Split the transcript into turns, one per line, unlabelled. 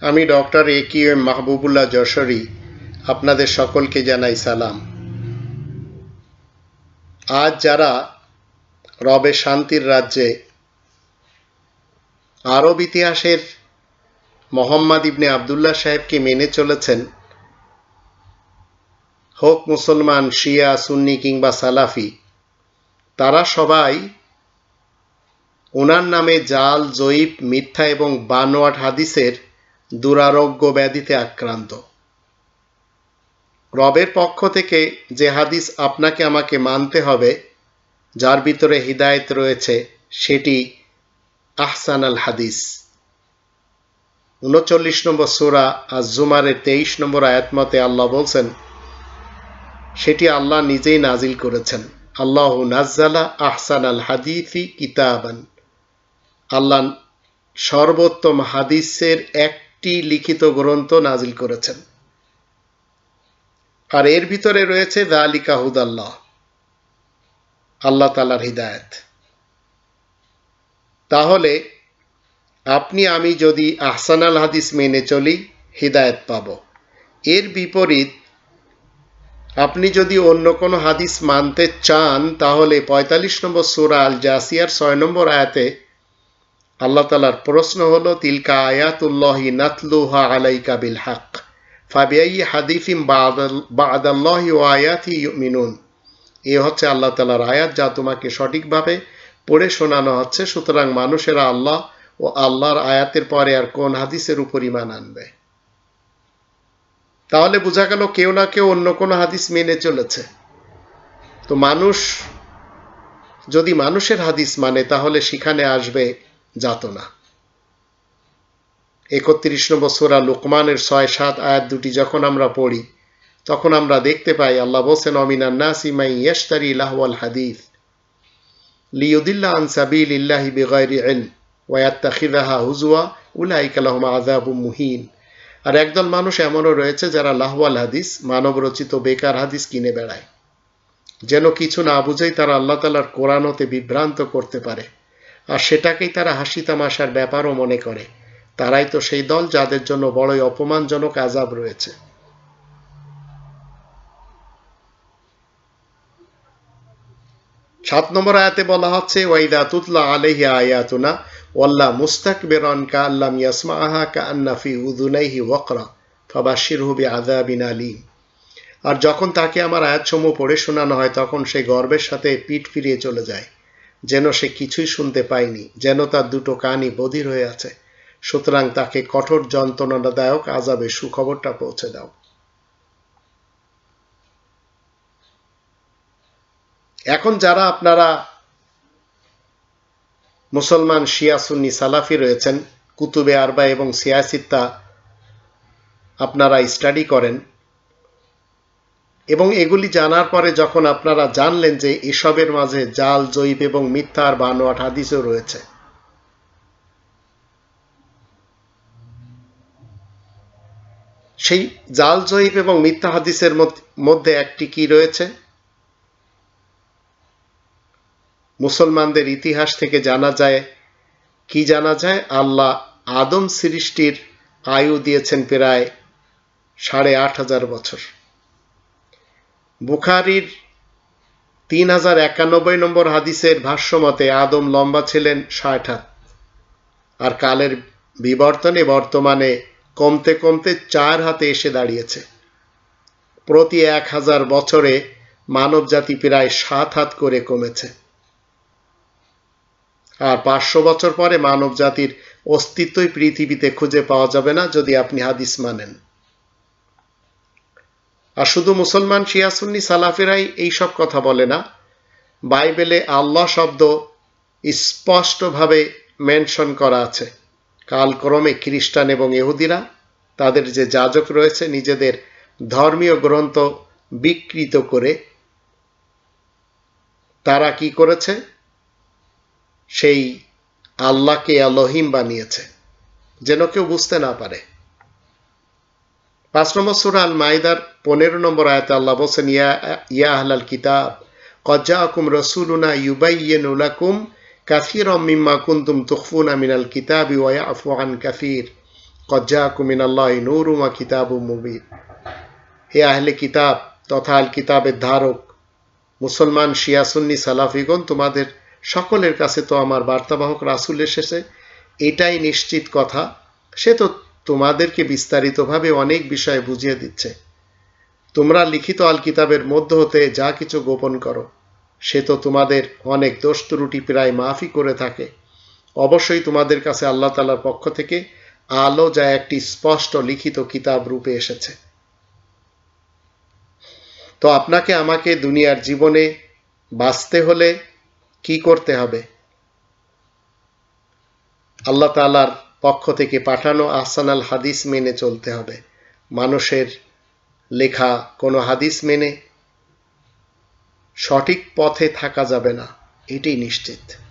আমি doctor A Q M Mahbubullah Jashori. আপনাদের সকলকে জানাই সালাম। আজ যারা রবে শান্তির রাজ্যে আরব ইতিহাসের মোহাম্মদ ইবনে আবদুল্লাহ সাহেবকে মেনে চলেছেন, হোক মুসলমান, শিয়া, সুন্নি কিংবা সালাফি, তারা সবাই ওনার নামে জাল, জয়ীব, মিথ্যা এবং বানোয়াট হাদিসের দুরারোগ্য ব্যাধিতে আক্রান্ত। রবের পক্ষ থেকে যে হাদিস আপনাকে আমাকে মানতে হবে, যার ভিতরে হৃদায়ত রয়েছে, সেটি আহসান আল হাদিস। উনচল্লিশ নম্বর সুরা আজ জুমারের তেইশ নম্বর আয়াতমতে আল্লাহ বলছেন, সেটি আল্লাহ নিজেই নাজিল করেছেন। আল্লাহ নাজ্জালা আহসান আল হাদিফি কিতাবান। আল্লাহ সর্বোত্তম হাদিসের একটি লিখিত গ্রন্থ নাজিল করেছেন। আর এর ভিতরে রয়েছে দালিকা হুদাল্লাহ, আল্লাহ তালার হৃদায়ত। তাহলে আপনি, আমি যদি আহসান আল হাদিস মেনে চলি, হৃদায়ত পাব। এর বিপরীত, আপনি যদি অন্য কোনো হাদিস মানতে চান, তাহলে পঁয়তাল্লিশ নম্বর সুরা আল জাসিয়ার ছয় নম্বর আয়াতে আল্লাহ তালার প্রশ্ন হল, তিলকা আয়াতুল্লাহি নাতলুহা আলাইকা বিল হাক? ফাবিয়াই হাদিফিম বাদাল্লাহি ও আয়াতি মিনুন এ হচ্ছে আল্লাহ তালার আয়াত যা তোমাকে সঠিকভাবে পড়ে শোনানো হচ্ছে। সুতরাং মানুষেরা আল্লাহ ও আল্লাহর আয়াতের পরে আর কোন হাদিসের উপর ইমান আনবে? তাহলে বোঝা গেল কেউ না কেউ অন্য কোনো হাদিস মেনে চলেছে। তো মানুষ, যদি মানুষের হাদিস মানে তাহলে সেখানে আসবে যাতনা একত্রিশ নম্বর সোরা লোকমানের ছয় সাত আয়াত দুটি যখন আমরা পড়ি, তখন আমরা দেখতে পাই আল্লাহ বলছেন, অমিনান নাসিমাই ইয়েস্তারি লাহওয়াল হাদিস লিউদিল্লা আন সাবিল ইল্লাহি বেগাইরি ইলম ওয়াত্তাখিদাহা হুজুয়া উলাইকা লাহুম আযাবু মুহিন। আর একদল মানুষ এমনও রয়েছে যারা লাহওয়াল হাদিস মানব রচিত বেকার হাদিস কিনে বেড়ায়। যেন কিছু না বুঝেই তারা আল্লাহ তালার কোরআনতে বিভ্রান্ত করতে পারে। আর সেটাকেই তারা হাসি তামাশার ব্যাপারও মনে করে। তারাই তো সেই দল যাদের জন্য বড়ই অপমানজনক আজাব রয়েছে। সাত নম্বর আয়াতে বলা হচ্ছে, ওয়াইদা তুতলা আলহি আয়াতুনা, ওয়াল্লা মুস্তাকবিরন কা আল্লাম ইয়াসমাহা কা আন্নাফি উদুনাইহি ওয়াকরা ফাবাশির হুবি আদাবিন আলিম। আর যখন তাকে আমার আয়াতসমূহ পড়ে শোনানো হয়, তখন সে গর্বের সাথে পিঠ ফিরিয়ে চলে যায়। যেন সে কিছুই শুনতে পায়নি, যেন তার দুটো কানই বধির হয়ে আছে। সুতরাং তাকে কঠোর যন্ত্রণাদায়ক আজাবে সুখবরটা পৌঁছে দাও। এখন যারা আপনারা মুসলমান শিয়া সুন্নি সালাফি রয়েছেন, কুতুবে আরবা এবং সিয়াসিত্তা আপনারা স্টাডি করেন এবং এগুলি জানার পরে যখন আপনারা জানলেন যে এসবের মাঝে জাল, জৈব এবং মিথ্যার বানোয়াট হাদিসও রয়েছে। সেই জাল, জৈব এবং মিথ্যা হাদিসের মধ্যে একটি কি রয়েছে? মুসলমানদের ইতিহাস থেকে জানা যায়, কি জানা যায়? আল্লাহ আদম সৃষ্টির আয়ু দিয়েছেন প্রায় সাড়ে আট হাজার বছর। বুখারির তিন হাজার একানব্বই নম্বর হাদিসের ভাষ্যমতে আদম লম্বা ছিলেন ষাট হাত, আর কালের বিবর্তনে বর্তমানে কমতে কমতে চার হাতে এসে দাঁড়িয়েছে। প্রতি এক হাজার বছরে মানব জাতি প্রায় সাত হাত করে কমেছে। আর পাঁচশো বছর পরে মানব জাতির অস্তিত্বই পৃথিবীতে খুঁজে পাওয়া যাবে না যদি আপনি হাদিস মানেন। আর শুধু মুসলমান শিয়াসুন্নি সালাফেরাই এই সব কথা বলে না। বাইবেলে আল্লাহ শব্দ স্পষ্টভাবে মেনশন করা আছে। কালক্রমে খ্রিস্টান এবং ইহুদিরা তাদের যে যাজক রয়েছে, নিজেদের ধর্মীয় গ্রন্থ বিকৃত করে তারা কি করেছে? সেই আল্লাহকে আলহিম বানিয়েছে, যেন কেউ বুঝতে না পারে। পাঁচ নম্বর সুরা আল মাইদার পনেরো নম্বর আয়তে আল্লাহ বলছেন, ইয়া ইয়া আহলাল কিতাব কজ্জা আকুম রসুলুনা ইউবাইয়েনুলাকুম কাফির মিম্মা কুন্তুম তুখফুনা মিনাল কিতাবি ওয়া আফু কাফির কজ্জা কুমিনাল্লাহ নূরুমা কিতাবু মুবিন। হে আহলে কিতাব তথা আল কিতাবের ধারক, মুসলমান শিয়াসুন্নি সালাফিগণ, তোমাদের সকলের কাছে তো আমার বার্তাবাহক রাসুল এসেছে। এটাই নিশ্চিত কথা। সে তো তোমাদেরকে বিস্তারিতভাবে অনেক বিষয় বুঝিয়ে দিচ্ছে। তোমরা লিখিত আল কিতাবের মধ্য হতে যা কিছু গোপন করো, সে তো তোমাদের অনেক দোষ ত্রুটি প্রায় মাফি করে থাকে। অবশ্যই তোমাদের কাছে আল্লাহ তালার পক্ষ থেকে আলো যা একটি স্পষ্ট লিখিত কিতাব রূপে এসেছে। তো আপনাকে আমাকে দুনিয়ার জীবনে বাঁচতে হলে কি করতে হবে? আল্লাহ তালার পক্ষ থেকে পাঠানো আহসানাল হাদিস মেনে চলতে হবে। মানুষের লেখা কোনো হাদিস মেনে সঠিক পথে থাকা যাবে না এটি নিশ্চিত।